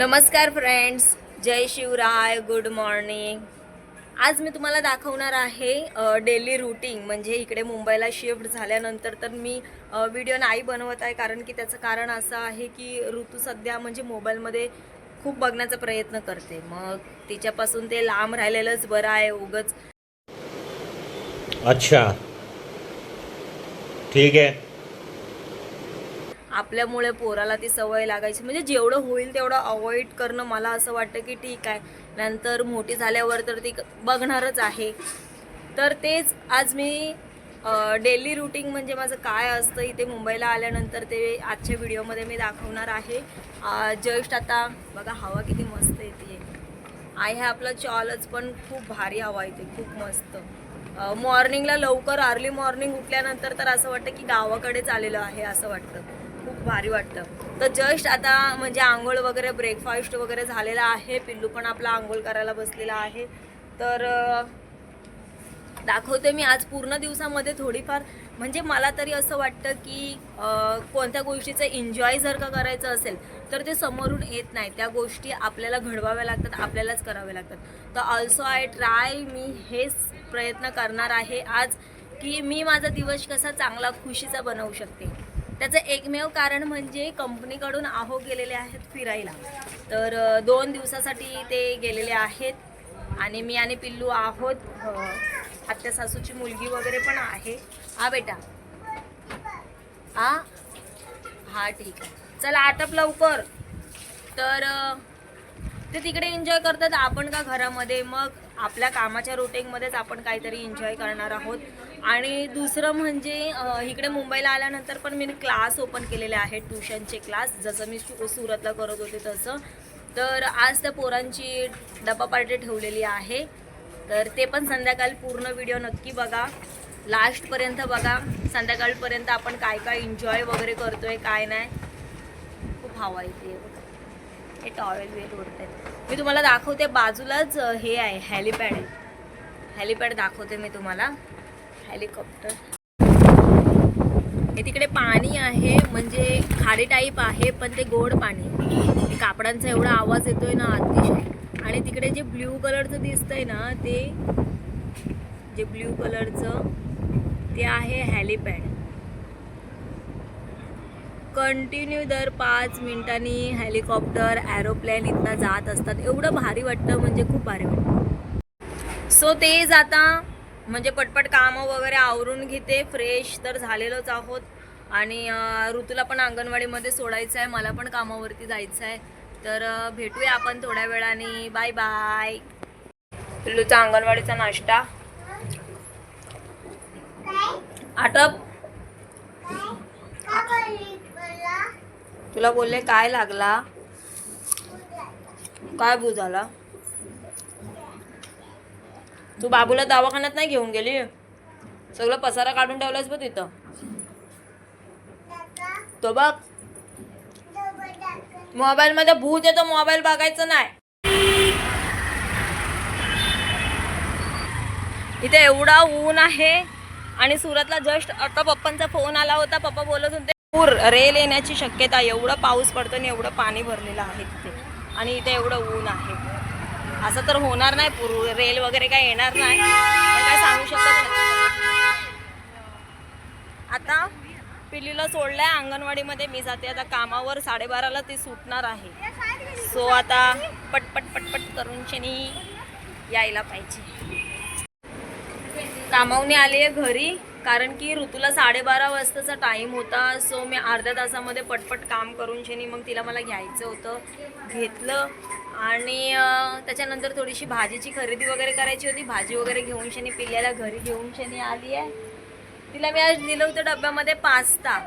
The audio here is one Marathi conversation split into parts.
नमस्कार फ्रेंड्स जय शिवराय गुड मॉर्निंग आज मी तुम्हाला दाखवणार आहे डेली रुटीन म्हणजे इकडे मुंबईला शिफ्ट झाल्यानंतर तर मी व्हिडिओ नाही बनवत आहे. कारण की त्याचं कारण असं आहे की ऋतू सध्या म्हणजे मोबाईलमध्ये खूप बघण्याचा प्रयत्न करते. मग तिच्यापासून ते लांब राहिलेलंच बरं आहे उगच. अच्छा. ठीक आहे. आपल्यामुळे पोराला ती सवय लागायची. म्हणजे जेवढं होईल तेवढं अवॉइड करणं मला असं वाटतं की ठीक आहे. नंतर मोठी झाल्यावर तर ती बघणारच आहे. तर तेच आज मी डेली रुटीन म्हणजे माझं काय असतं इथे मुंबईला आल्यानंतर ते आजच्या व्हिडिओमध्ये मी दाखवणार आहे. जस्ट आता बघा हवा किती मस्त येते. आहे आपलं चॉलच पण खूप भारी हवा येते खूप मस्त. मॉर्निंगला लवकर अर्ली मॉर्निंग उठल्यानंतर तर असं वाटतं की गावाकडेच आलेलं आहे असं वाटतं. खूप भारी वाटतं. तर जस्ट आता म्हणजे आंघोळ वगैरे ब्रेकफास्ट वगैरे झालेला आहे. पिल्लू पण आपला आंघोळ करायला बसलेला आहे. तर दाखवते मी आज पूर्ण दिवसामध्ये थोडीफार. म्हणजे मला तरी असं वाटतं की कोणत्या गोष्टीचं एन्जॉय जर का करायचं असेल तर ते समोरून येत नाही. त्या गोष्टी आपल्याला घडवाव्या लागतात आपल्यालाच कराव्या लागतात. तर ऑल्सो आय ट्राय मी हेच प्रयत्न करणार आहे आज की मी माझा दिवस कसा चांगला खुशीचा बनवू शकते. त्याचं एकमेव कारण म्हणजे कंपनीकडून आहो गेलेले आहेत फिरायला. तर दोन दिवसासाठी ते गेलेले आहेत. आणि मी आणि पिल्लू आहोत. आत्या सासूची मुलगी वगैरे पण आहे. हा बेटा. आ? हा ठीक आहे. चला आटप लवकर. तर ते तिकडे एन्जॉय करतात. आपण का घरामध्ये? मग आपल्या कामाच्या रुटीनमध्येच आपण काहीतरी एन्जॉय करणार आहोत. आणि दुसरं म्हणजे इकडे मुंबईला आल्यानंतर पण मी क्लास ओपन केलेले आहेत ट्युशनचे क्लास जसं मी सु सुरतला करत होते तसं. तर आज त्या पोरांची डबा पार्टी ठेवलेली आहे. तर ते पण संध्याकाळी पूर्ण व्हिडिओ नक्की बघा. लास्टपर्यंत बघा. संध्याकाळपर्यंत आपण काय काय एन्जॉय वगैरे करतोय काय नाही. खूप हवा येते. हे टॉवेल वेल उडत आहेत मी तुम्हाला दाखवते बाजूलाच हे आहे हॅलिपॅड. हॅलिपॅड दाखवते मी तुम्हाला. हेलिकॉप्टर. हे तिकडे पाणी आहे म्हणजे खाडी टाईप आहे पण ते गोड पाणी. कापडांचा एवढा आवाज येतोय ना अतिशय. आणि तिकडे जे ब्ल्यू कलरचं दिसतंय ना ते जे ब्ल्यू कलरचं ते आहे हॅलिपॅड. कंटिन्यू दर पाच मिनिटांनी हेलिकॉप्टर ॲरोप्लेन इथनं जात असतात. एवढं भारी वाटतं म्हणजे खूप भारी वाटतं. सो तेच आता म्हणजे पटपट कामं वगैरे आवरून घेते फ्रेश तर झालेलोच आहोत. आणि ऋतूला पण अंगणवाडीमध्ये सोडायचं आहे मला पण कामावरती जायचं आहे तर भेटूया आपण थोड्या वेळाने. बाय बाय पिल्लूचा अंगणवाडीचा नाश्ता. आटप. तुला बोलले काय लागला? काय बुजाला तू बाबूला दवाखान्यात नाही घेऊन गेली? सगळं पसारा काढून ठेवलास बघ तिथं. तो बघ. मोबाईल मध्ये भूत येतो मोबाईल बघायचं नाही. इथे एवढा ऊन आहे आणि सुरतला जस्ट आता पप्पांचा फोन आला होता पप्पा बोलत होते पूर रेल येण्याची शक्यता एवढं पाऊस पडतो आणि एवढं पाणी भरलेलं आहे तिथे. आणि इथे एवढं ऊन आहे. असं तर होणार नाही पूर रेल वगैरे काय येणार नाही. पण काय सांगू शकत नाही. आता पिल्लीला आहे अंगणवाडीमध्ये मी जाते. आता कामावर साडेबाराला ती सुटणार आहे. सो आता पटपट पटपट करून शनी यायला पाहिजे. कामावून आली आहे घरी. कारण की ऋतूला साडेबारा वाजताचा टाईम होता सो मी अर्ध्या तासामध्ये पटपट काम करून शेनी मग तिला मला घ्यायचं होतं घेतलं. आणि त्याच्यानंतर थोडीशी भाजीची खरेदी वगैरे करायची होती. भाजी वगैरे घेऊन शनी पिल्ल्याला घरी घेऊन शनी आली आहे. तिला मी आज दिलं होतं डब्यामध्ये पास्ता.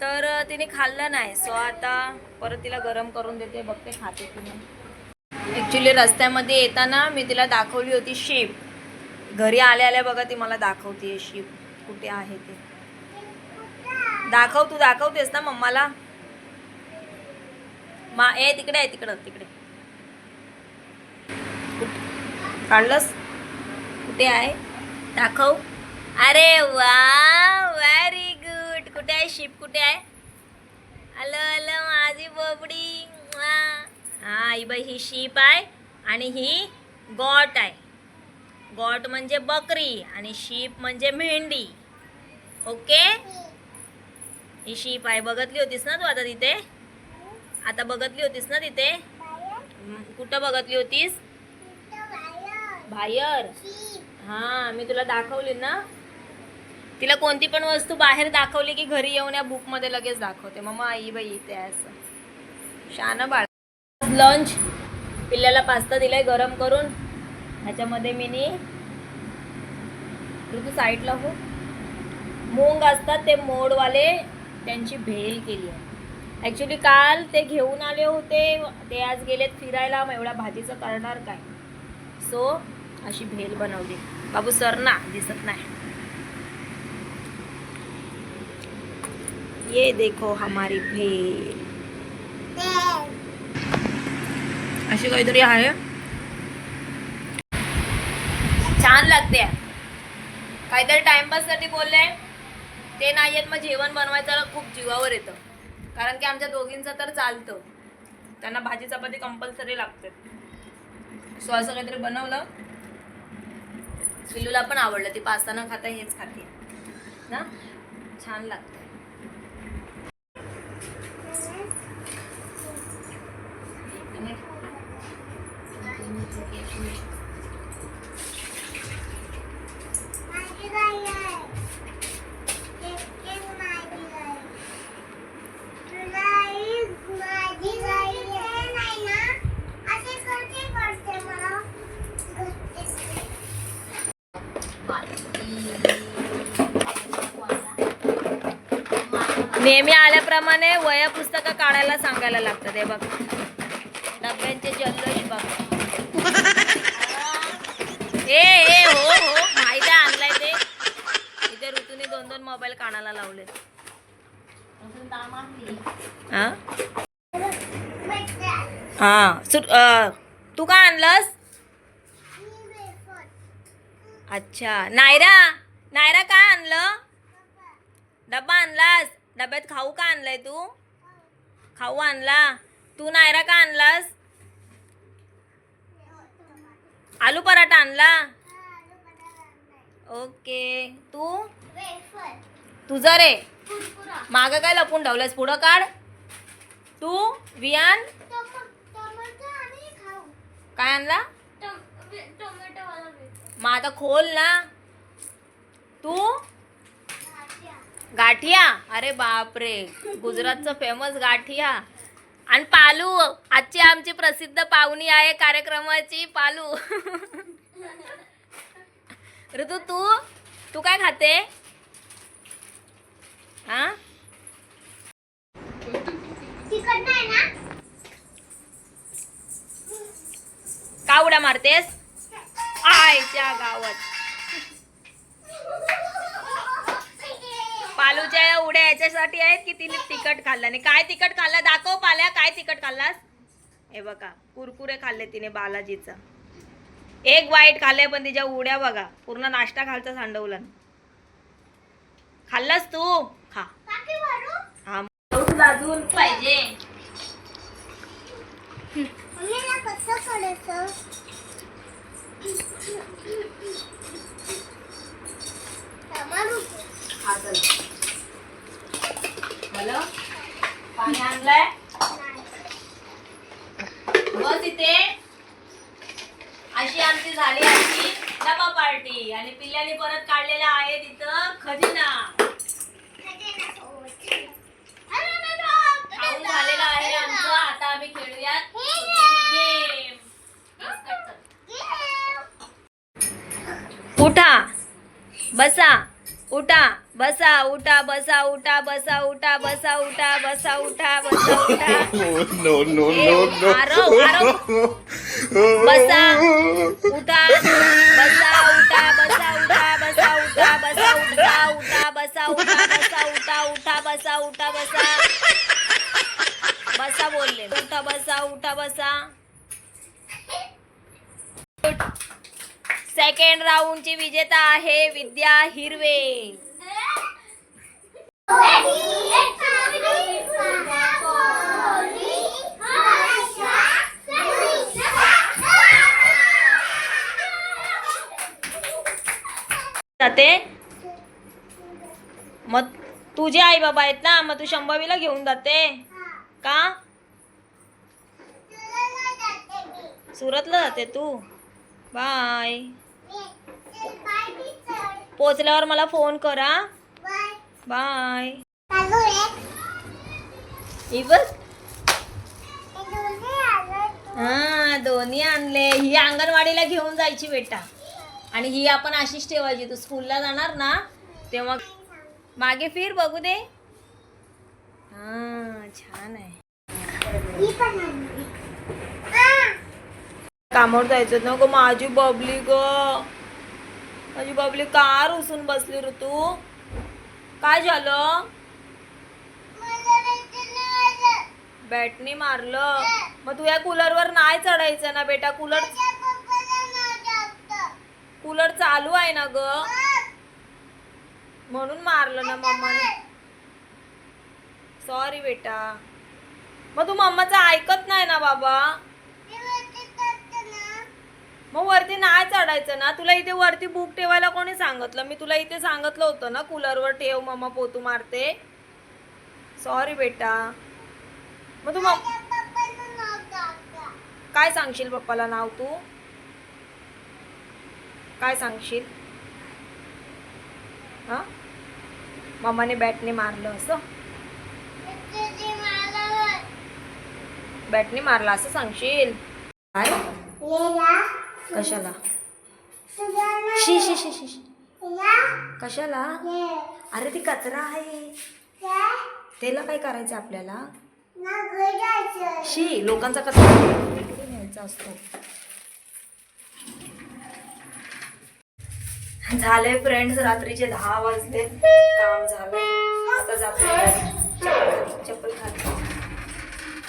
तर तिने खाल्लं नाही. सो आता परत तिला गरम करून देते. बघते खाते तिने ॲक्च्युली रस्त्यामध्ये येताना मी तिला दाखवली होती शेप घरी आल्या आल्या बघा ती मला दाखवते शिप कुठे आहे ते? दाखव तू दाखवतेस ना मम्माला? मा ए तिकडे आहे तिकडं तिकडे. काढलंस? कुठे आहे? दाखव. अरे वा व्हेरी गुड कुठे आहे शिप? कुठे आहे? आलं आलं माझी बोबडी. वा. आई बाई ही शीप आहे आणि ही गॉट आहे. गॉट म्हणजे बकरी आणि शीप म्हणजे मेंढी. ओके? ही पाय आहे बघतली होतीस ना तू आता तिथे? आता बघतली होतीस ना तिथे? कुठं बघतली होतीस? बाहेर. हा मी तुला दाखवली ना. तिला कोणती पण वस्तू बाहेर दाखवली की घरी येऊन या बुकमध्ये लगेच दाखवते. मम्मा आई बाई इथे असं. शान बाळ. लंच. पिल्ल्याला पास्ता दिलाय गरम करून. ह्याच्यामध्ये मी नी तू साईडला हो. मूंग असतात ते मोडवाले त्यांची भेल केली आहे. ॲक्च्युली काल ते घेऊन आले होते ते आज गेलेत फिरायला मग एवढ्या भाजीचं करणार काय? सो अशी भेल बनवली. बाबू सर ना दिसत नाही. ये देखो हमारी भेल. अशी काहीतरी आहे. छान लागते. काहीतरी टाइमपाससाठी बोलले. ते नाही आहेत मग जेवण बनवायचं खूप जीवावर येतं. कारण की आमच्या दोघींचं तर चालतं. त्यांना भाजी चपाती कंपल्सरी लागते. सो असं काहीतरी बनवलं. पिल्लूला पण आवडलं ती पास्ता न खाता हेच खाते. ना? छान लागतं. नेहमी आल्याप्रमाणे वया पुस्तकं काढायला सांगायला लागतात हे बघ. डब्यांचे जल्लोष बघ. ए ए हो हो माहिती आहे आणलाय ते. इथे ऋतूने दोन दोन मोबाईल काढायला लावले हा? हा तू काय आणलंस? अच्छा नायरा नायरा काय आणलं? डब्बा आणलास? डब्यात खाऊ का आणलाय तू? खाऊ आणला. तू नायरा का आणलास? आलू पराठा आणला? ओके. तू? तुझं रे. माग काय लपून ठेवलंस पुढं काढ. तू? वियान काय आणला? मग आता खोल ना. तू? गाठिया? अरे बापरे गुजरातचं फेमस गाठिया. आणि पालू आजची आमची प्रसिद्ध पाहुणी आहे कार्यक्रमाची पालू. ऋतू तू? तू काय खाते? हा? का उड्या मारतेस? आयच्या गावात. पालूच्या या उड्या याच्यासाठी आहेत की तिने तिखट खाल्लं आणि काय तिखट खाल्लं? दाखव पाल्या काय तिखट खाल्लास? हे बघा कुरकुरे खाल्ले तिने बालाजीचा. एक वाईट खाल्ले पण तिच्या उड्या बघा. पूर्ण नाश्ता खालचा सांडवला. खाल्लास तू? खा. हा अजून. पाहिजे. हा चल हॅलो पाणी आणलंय बस इथे अशी आमची झाली आमची डबा पार्टी आणि पिल्ल्याने परत काढलेला आहे तिथं खजिना. खाऊन झालेला आहे आमचं. आता आम्ही खेळूयात गेम. उठा. बसा. उठा. बसा उठा बसा उठा बसा उठा बसा उठा बसा उठा बसा उठा. बसा. उठा. बसा उठा बसा उठा उठा बसा उठा उठा बसा उठा बसा उठा उठा बसा उठा बसा. बसा बोलले. उठा बसा उठा बसा. सेकंड राऊंडची विजेता आहे विद्या हिरवे. जाते? मग तुझे आई बाबा आहेत ना मग तू शंभवीला घेऊन जाते. का? सुरतला जाते तू. बाय. पोचल्यावर मला फोन करा. बाय. ही हा दोन्ही आणले. ही अंगणवाडीला घेऊन जायची बेटा. आणि ही आपण अशीच ठेवायची. तू स्कूलला जाणार ना तेव्हा मागे फिर बघू दे. हा छान आहे. कामावर जायचं ना ग माझी बबली ग. माझी बबली का रुसून बसली ऋतू तू. काय झालं? बॅटनी मारलं. मग तू या कूलरवर नाही चढायचं ना बेटा कूलर कूलर चालू आहे ना ग. म्हणून मारलं ना मम्माने. सॉरी बेटा. मग तू मम्माचं ऐकत नाही ना बाबा. मग वरती नाही चढायचं ना. तुला इथे वरती बुक ठेवायला कोणी सांगितलं? मी तुला इथे सांगितलं होतं ना कूलरवर ठेव मम्मा पोतू मारते. सॉरी बेटा. मग तू मग काय सांगशील पप्पाला नाव तू? काय सांगशील? हा? मम्माने बॅटने मारलं असं? बॅटने मारला असं सांगशील? काय? कशाला? शी शी शी शी शी. कशाला? अरे ती कचरा आहे. त्याला काय करायचं आपल्याला? शी लोकांचा कचरा. न्यायचा असतो झाले फ्रेंड्स रात्रीचे दहा वाजले. काम झालंय. आता जाते. चप्पल घाल.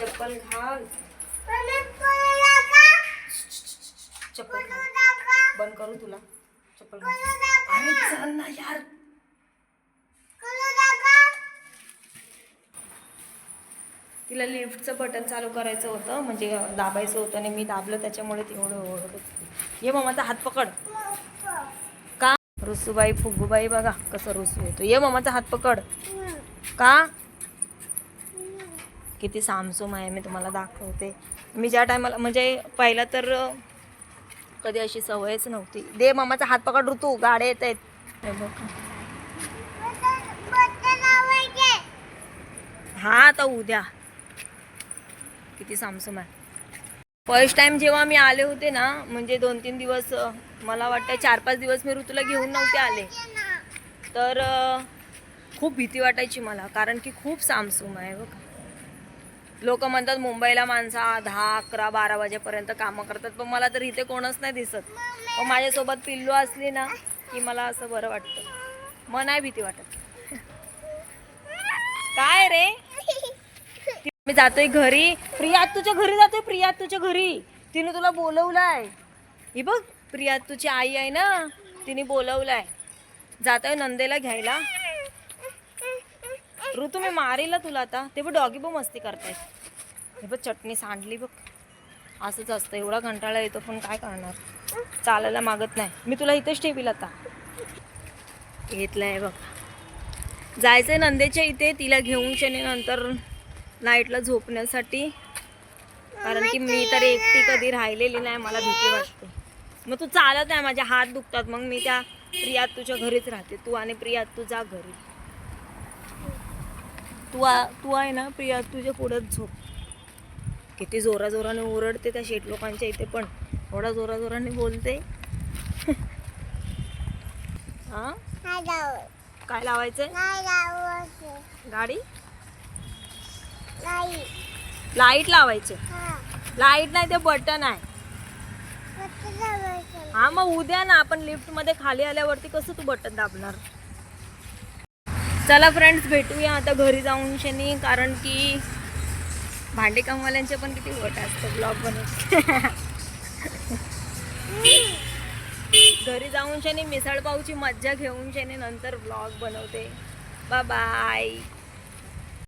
चप्पल घाल. चप्पल घाल. बंद करू तुला. चप्पल घाल. अरे चल ना यार. तिला लिफ्टचं बटन चालू करायचं होतं. म्हणजे दाबायचं होतं आणि मी दाबलं त्याच्यामुळे ती एवढं ओरडत ये मामाचा हात पकड. रुसूबाई फुगूबाई बघा कसं रुसू येतो. ये ममाचा हात पकड. का? किती सामसूम आहे मी तुम्हाला दाखवते. मी ज्या टायमाला म्हणजे पहिला तर कधी अशी सवयच नव्हती. दे मामाचा हात पकड ऋतू गाड्या येत आहेत. हा आता उद्या. किती सामसूम आहे. फर्स्ट टाइम जेव्हा मी आले होते ना म्हणजे दोन तीन दिवस मला वाटतं चार पाच दिवस मी ऋतूला घेऊन नव्हते आले. तर खूप भीती वाटायची मला कारण की खूप सामसूम आहे बघ. लोक म्हणतात मुंबईला माणसा दहा अकरा बारा वाजेपर्यंत कामं करतात पण मला तर इथे कोणच नाही दिसत. पण माझ्यासोबत पिल्लू असली ना की मला असं बरं वाटतं. मग नाही भीती वाटत. काय रे? मी जातोय घरी. प्रिया तुझ्या घरी जातोय प्रिया तुझ्या घरी. तिने तुला बोलवलाय. ही बघ प्रिया तुझी आई आहे ना तिने बोलवलाय. जाताय नंदेला घ्यायला. ऋतू मी मारेल तुला आता. ते बघ डॉगी बघ मस्ती करताय हे बघ चटणी सांडली बघ. असंच असतं एवढा कंटाळा येतो पण काय करणार? चालायला मागत नाही. मी तुला इथेच ठेवील आता. घेतलंय बघ. जायचंय नंदेच्या इथे तिला घेऊन शनी नंतर नाईटला झोपण्यासाठी. कारण की मी तर एकटी कधी राहिलेली नाही मला भीती वाटते. मग तू चालत नाही माझे हात दुखतात. मग मी त्या प्रियात तुझ्या घरीच राहते. तू आणि प्रियात तू जा घरी. तू आ तू आहे ना प्रिया तुझ्या पुढंच झोप. किती जोरा जोराने ओरडते त्या शेट लोकांच्या इथे पण. एवढा जोरा जोराने बोलते हा काय लावायचंय? गाडी? लाइट लावायचे. लाइट नाही ते बटन आहे. हा मग उद्या ना आपण लिफ्टमध्ये खाली आल्यावरती कसं तू बटन दाबणार? चला फ्रेंड्स भेटूया आता घरी जाऊन शनी कारण की भांडे कामवाल्यांचे पण किती वट असतं ब्लॉग बनवते घरी जाऊन शनी मिसळपावची मज्जा घेऊन शनी नंतर ब्लॉग बनवते. Bye bye